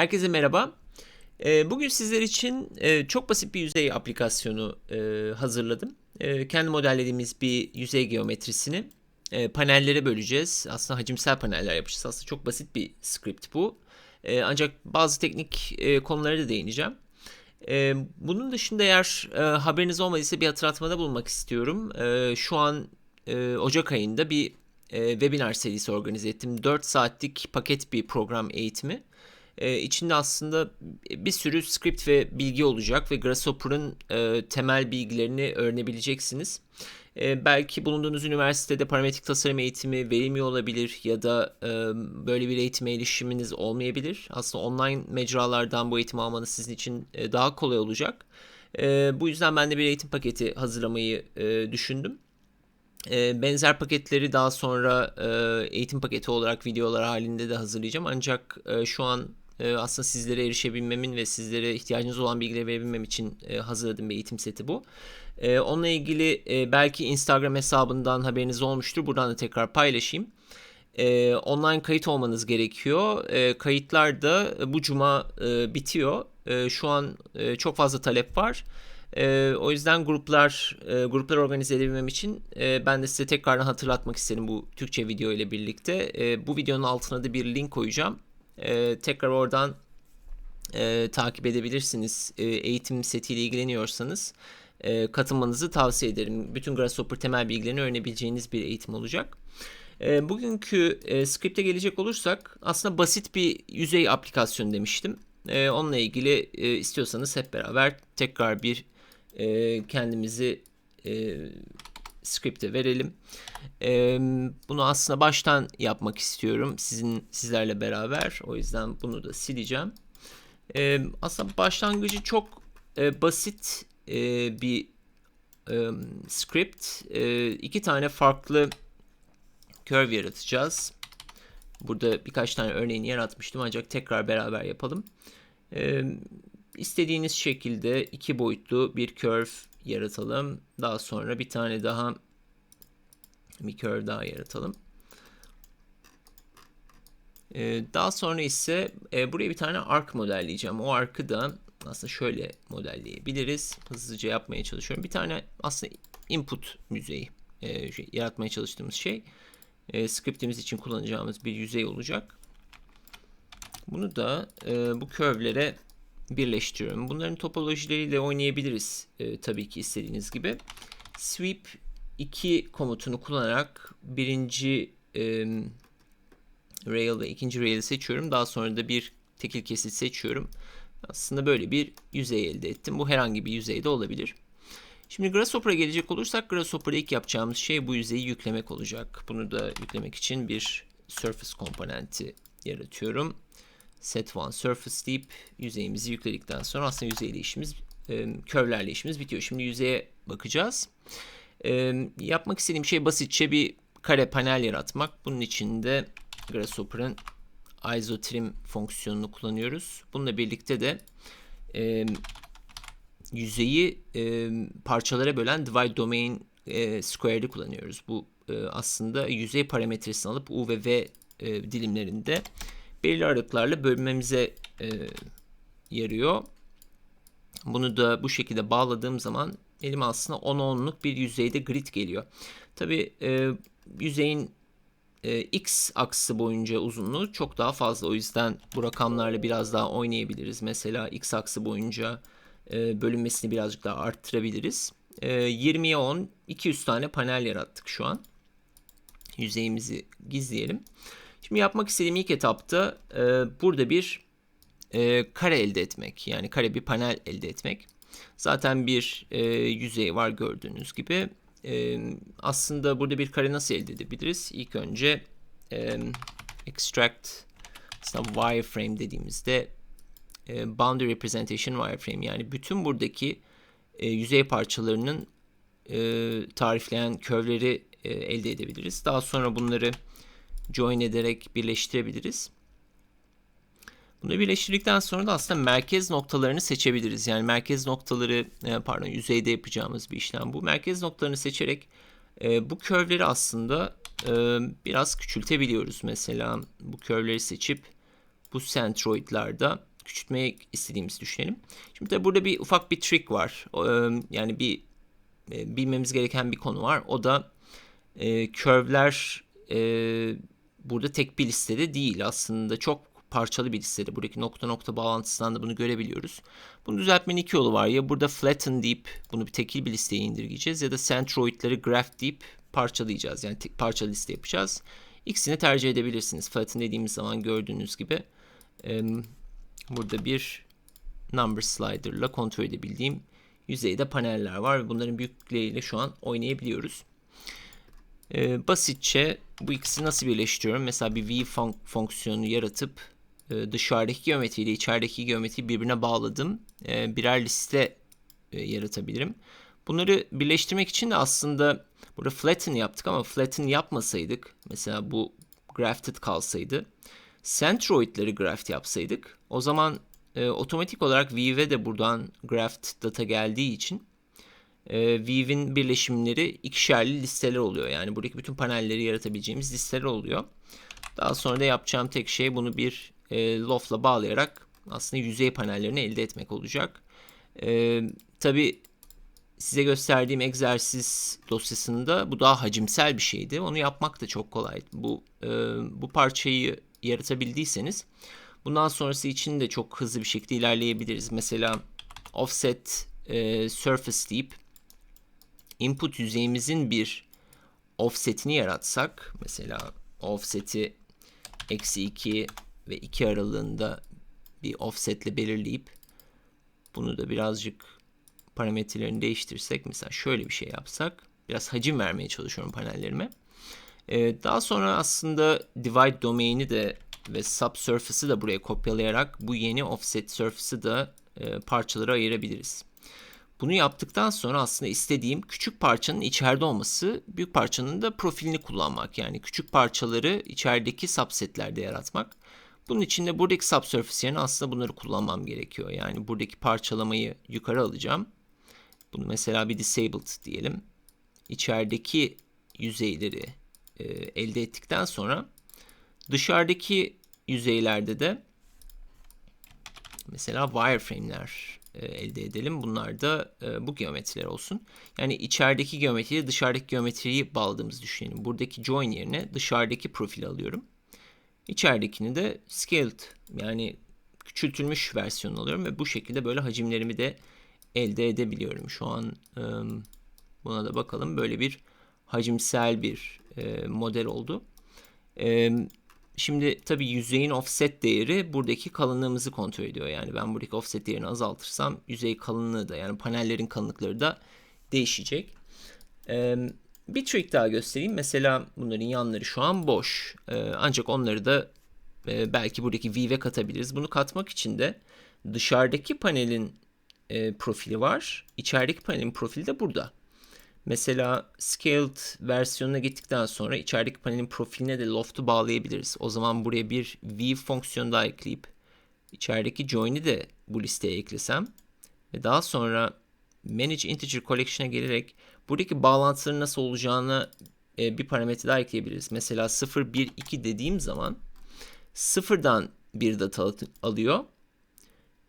Herkese merhaba. Ee, Bugün sizler için e, çok basit bir yüzey aplikasyonu e, hazırladım. E, Kendi modellediğimiz bir yüzey geometrisini panellere böleceğiz. Aslında hacimsel paneller yapacağız. Aslında çok basit bir script bu. Ancak bazı teknik konulara da değineceğim. Bunun dışında eğer haberiniz olmadıysa bir hatırlatmada bulunmak istiyorum. Şu an Ocak ayında bir webinar serisi organize ettim. 4 saatlik paket bir program eğitimi. E, içinde aslında bir sürü script ve bilgi olacak ve Grasshopper'ın e, temel bilgilerini öğrenebileceksiniz. E, belki bulunduğunuz üniversitede parametrik tasarım eğitimi verilmiyor olabilir ya da e, böyle bir eğitime erişiminiz olmayabilir. Aslında online mecralardan bu eğitimi almanız sizin için e, daha kolay olacak. E, bu yüzden ben de bir eğitim paketi hazırlamayı düşündüm. Benzer paketleri daha sonra eğitim paketi olarak videolar halinde de hazırlayacağım. Ancak şu an e, aslında sizlere erişebilmemin ve sizlere ihtiyacınız olan bilgileri verebilmem için e, hazırladığım bir eğitim seti bu. E, onunla ilgili e, belki Instagram hesabından haberiniz olmuştur. Buradan da tekrar paylaşayım. E, online kayıt olmanız gerekiyor. E, kayıtlar da bu cuma e, bitiyor. E, şu an e, çok fazla talep var. E, o yüzden gruplar e, gruplar organize edebilmem için e, ben de size tekrardan hatırlatmak isterim bu Türkçe video ile birlikte. E, bu videonun altına da bir link koyacağım. E, tekrar oradan e, takip edebilirsiniz. E, eğitim setiyle ilgileniyorsanız e, katılmanızı tavsiye ederim. Bütün Grasshopper temel bilgilerini öğrenebileceğiniz bir eğitim olacak. E, bugünkü e, script'e gelecek olursak aslında basit bir yüzey aplikasyon demiştim. E, onunla ilgili e, istiyorsanız hep beraber tekrar bir e, kendimizi e, script'e verelim. E, bunu aslında baştan yapmak istiyorum sizin sizlerle beraber. O yüzden bunu da sileceğim. E, aslında başlangıcı çok e, basit e, bir e, script. E, iki tane farklı curve yaratacağız. Burada birkaç tane örneğini yaratmıştım ancak tekrar beraber yapalım. E, istediğiniz şekilde iki boyutlu bir curve yaratalım. Daha sonra bir tane daha bir curve daha yaratalım. Ee, daha sonra ise e, buraya bir tane arc modelleyeceğim. O arc'ı da aslında şöyle modelleyebiliriz. Hızlıca yapmaya çalışıyorum. Bir tane aslında input yüzeyi e, şey, yaratmaya çalıştığımız şey. E, scriptimiz için kullanacağımız bir yüzey olacak. Bunu da e, bu curve'lere birleştiriyorum. Bunların topolojileriyle oynayabiliriz e, tabii ki istediğiniz gibi. Sweep 2 komutunu kullanarak birinci e, rail ve ikinci rail'i seçiyorum. Daha sonra da bir tekil kesit seçiyorum. Aslında böyle bir yüzey elde ettim. Bu herhangi bir yüzeyde olabilir. Şimdi Grasshopper'a gelecek olursak Grasshopper'da ilk yapacağımız şey bu yüzeyi yüklemek olacak. Bunu da yüklemek için bir surface komponenti yaratıyorum set one surface deyip yüzeyimizi yükledikten sonra aslında yüzeyle işimiz e, curve'lerle işimiz bitiyor. Şimdi yüzeye bakacağız. E, yapmak istediğim şey basitçe bir kare panel yaratmak. Bunun için de Grasshopper'ın isotrim fonksiyonunu kullanıyoruz. Bununla birlikte de e, yüzeyi e, parçalara bölen divide domain e, square'ı kullanıyoruz. Bu e, aslında yüzey parametresini alıp u ve v e, dilimlerinde belirli aralıklarla bölmemize e, yarıyor. Bunu da bu şekilde bağladığım zaman elime aslında 10 onluk bir yüzeyde grid geliyor. Tabi e, yüzeyin e, x aksı boyunca uzunluğu çok daha fazla. O yüzden bu rakamlarla biraz daha oynayabiliriz. Mesela x aksı boyunca e, bölünmesini birazcık daha arttırabiliriz. E, 20'ye 10 200 tane panel yarattık şu an. Yüzeyimizi gizleyelim. Şimdi yapmak istediğim ilk etapta e, burada bir e, kare elde etmek. Yani kare bir panel elde etmek. Zaten bir e, yüzey var gördüğünüz gibi. E, aslında burada bir kare nasıl elde edebiliriz? İlk önce e, extract wireframe dediğimizde e, boundary representation wireframe yani bütün buradaki e, yüzey parçalarının e, tarifleyen curve'leri e, elde edebiliriz. Daha sonra bunları join ederek birleştirebiliriz. Bunu birleştirdikten sonra da aslında merkez noktalarını seçebiliriz. Yani merkez noktaları e, pardon yüzeyde yapacağımız bir işlem bu. Merkez noktalarını seçerek e, bu curve'leri aslında e, biraz küçültebiliyoruz. Mesela bu curve'leri seçip bu centroidlarda küçültmeye istediğimizi düşünelim. Şimdi tabii burada bir ufak bir trick var. Yani bir bilmemiz gereken bir konu var. O da e, curve'ler burada tek bir listede değil. Aslında çok parçalı bir listede. Buradaki nokta nokta bağlantısından da bunu görebiliyoruz. Bunu düzeltmenin iki yolu var. Ya burada flatten deyip bunu bir tekil bir listeye indirgeyeceğiz ya da centroidleri graph deyip parçalayacağız. Yani tek parçalı liste yapacağız. İkisini tercih edebilirsiniz. Flatten dediğimiz zaman gördüğünüz gibi e, burada bir number slider ile kontrol edebildiğim yüzeyde paneller var bunların büyüklüğüyle şu an oynayabiliyoruz. Ee, basitçe bu ikisini nasıl birleştiriyorum? Mesela bir v fon fonksiyonu yaratıp e, dışarıdaki geometri ile içerideki geometriyi birbirine bağladım. E, birer liste e, yaratabilirim. Bunları birleştirmek için de aslında burada flatten yaptık ama flatten yapmasaydık mesela bu grafted kalsaydı centroidleri graft yapsaydık o zaman e, otomatik olarak Weave'e de buradan graft data geldiği için e, birleşimleri ikişerli listeler oluyor. Yani buradaki bütün panelleri yaratabileceğimiz listeler oluyor. Daha sonra da yapacağım tek şey bunu bir e, loft'la bağlayarak aslında yüzey panellerini elde etmek olacak. E, Tabi size gösterdiğim egzersiz dosyasında bu daha hacimsel bir şeydi. Onu yapmak da çok kolay. Bu e, bu parçayı yaratabildiyseniz bundan sonrası için de çok hızlı bir şekilde ilerleyebiliriz. Mesela offset e, surface deyip input yüzeyimizin bir offsetini yaratsak mesela offset'i eksi 2 ve 2 aralığında bir offsetle belirleyip bunu da birazcık parametrelerini değiştirsek mesela şöyle bir şey yapsak biraz hacim vermeye çalışıyorum panellerime. Ee, daha sonra aslında divide domain'i de ve subsurface'ı da buraya kopyalayarak bu yeni offset surface'ı da e, parçalara ayırabiliriz. Bunu yaptıktan sonra aslında istediğim küçük parçanın içeride olması, büyük parçanın da profilini kullanmak. Yani küçük parçaları içerideki subsetlerde yaratmak. Bunun için de buradaki subsurface yerine aslında bunları kullanmam gerekiyor. Yani buradaki parçalamayı yukarı alacağım. Bunu mesela bir disabled diyelim. İçerideki yüzeyleri e, elde ettikten sonra dışarıdaki yüzeylerde de mesela wireframe'ler elde edelim. Bunlar da e, bu geometriler olsun. Yani içerideki geometriyle dışarıdaki geometriyi bağladığımızı düşünelim. Buradaki join yerine dışarıdaki profili alıyorum. İçeridekini de scaled yani küçültülmüş versiyonu alıyorum ve bu şekilde böyle hacimlerimi de elde edebiliyorum. Şu an e, buna da bakalım. Böyle bir hacimsel bir e, model oldu. Şimdi tabii yüzeyin offset değeri buradaki kalınlığımızı kontrol ediyor. Yani ben buradaki offset değerini azaltırsam yüzey kalınlığı da yani panellerin kalınlıkları da değişecek. Ee, bir trick daha göstereyim. Mesela bunların yanları şu an boş. Ee, ancak onları da e, belki buradaki Weave'e katabiliriz. Bunu katmak için de dışarıdaki panelin e, profili var. İçerideki panelin profili de burada. Mesela scaled versiyonuna gittikten sonra içerideki panelin profiline de loft'u bağlayabiliriz. O zaman buraya bir weave fonksiyonu daha ekleyip içerideki join'i de bu listeye eklesem ve daha sonra manage integer collection'a gelerek buradaki bağlantıların nasıl olacağını e, bir parametre daha ekleyebiliriz. Mesela 0, 1, 2 dediğim zaman sıfırdan bir data alıyor.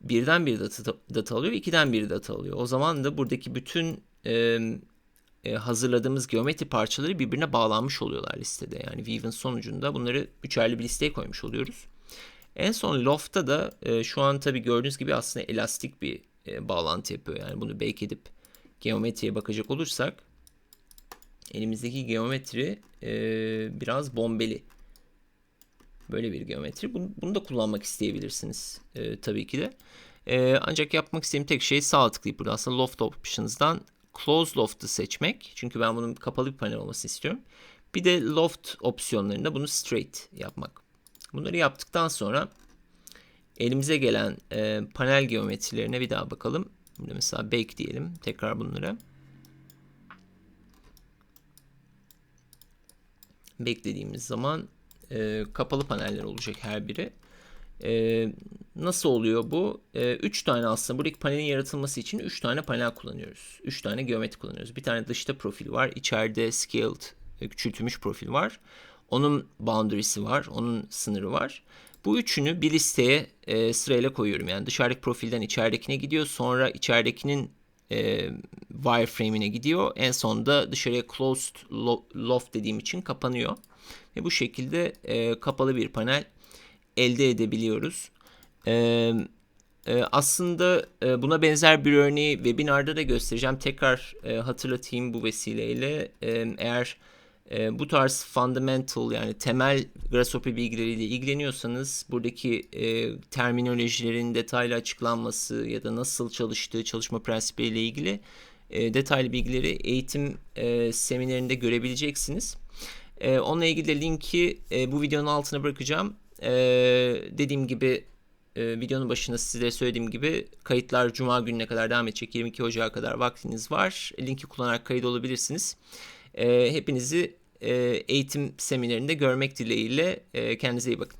Birden bir data, data alıyor, ikiden bir data alıyor. O zaman da buradaki bütün e, hazırladığımız geometri parçaları birbirine bağlanmış oluyorlar listede. Yani Weave'in sonucunda bunları üçerli bir listeye koymuş oluyoruz. En son Loft'ta da e, şu an tabii gördüğünüz gibi aslında elastik bir e, bağlantı yapıyor. Yani bunu bake edip geometriye bakacak olursak elimizdeki geometri e, biraz bombeli. Böyle bir geometri. Bunu, bunu da kullanmak isteyebilirsiniz e, tabii ki de. E, ancak yapmak istediğim tek şey sağ tıklayıp burada aslında Loft Options'dan Close Loft'ı seçmek. Çünkü ben bunun kapalı bir panel olmasını istiyorum. Bir de Loft opsiyonlarında bunu straight yapmak. Bunları yaptıktan sonra elimize gelen e, panel geometrilerine bir daha bakalım. Burada mesela bake diyelim. Tekrar bunlara. Beklediğimiz zaman e, kapalı paneller olacak her biri. Ee, nasıl oluyor bu? Ee, üç tane aslında buradaki panelin yaratılması için üç tane panel kullanıyoruz. Üç tane geometri kullanıyoruz. Bir tane dışta profil var. İçeride scaled, e, küçültülmüş profil var. Onun boundary'si var. Onun sınırı var. Bu üçünü bir listeye e, sırayla koyuyorum. Yani dışarıdaki profilden içeridekine gidiyor. Sonra içeridekinin e, wireframe'ine gidiyor. En sonunda dışarıya closed lo- loft dediğim için kapanıyor. Ve bu şekilde e, kapalı bir panel elde edebiliyoruz. E, e, aslında e, buna benzer bir örneği webinarda da göstereceğim. Tekrar e, hatırlatayım bu vesileyle. E, eğer e, bu tarz fundamental yani temel Grasshopper bilgileriyle ilgileniyorsanız buradaki e, terminolojilerin detaylı açıklanması ya da nasıl çalıştığı çalışma prensipleriyle ilgili e, detaylı bilgileri eğitim e, seminerinde görebileceksiniz. E, onunla ilgili de linki e, bu videonun altına bırakacağım. E, dediğim gibi e, videonun başında size söylediğim gibi kayıtlar Cuma gününe kadar devam edecek. 22 Ocağı kadar vaktiniz var. Linki kullanarak kayıt olabilirsiniz. E, hepinizi e, eğitim seminerinde görmek dileğiyle e, kendinize iyi bakın.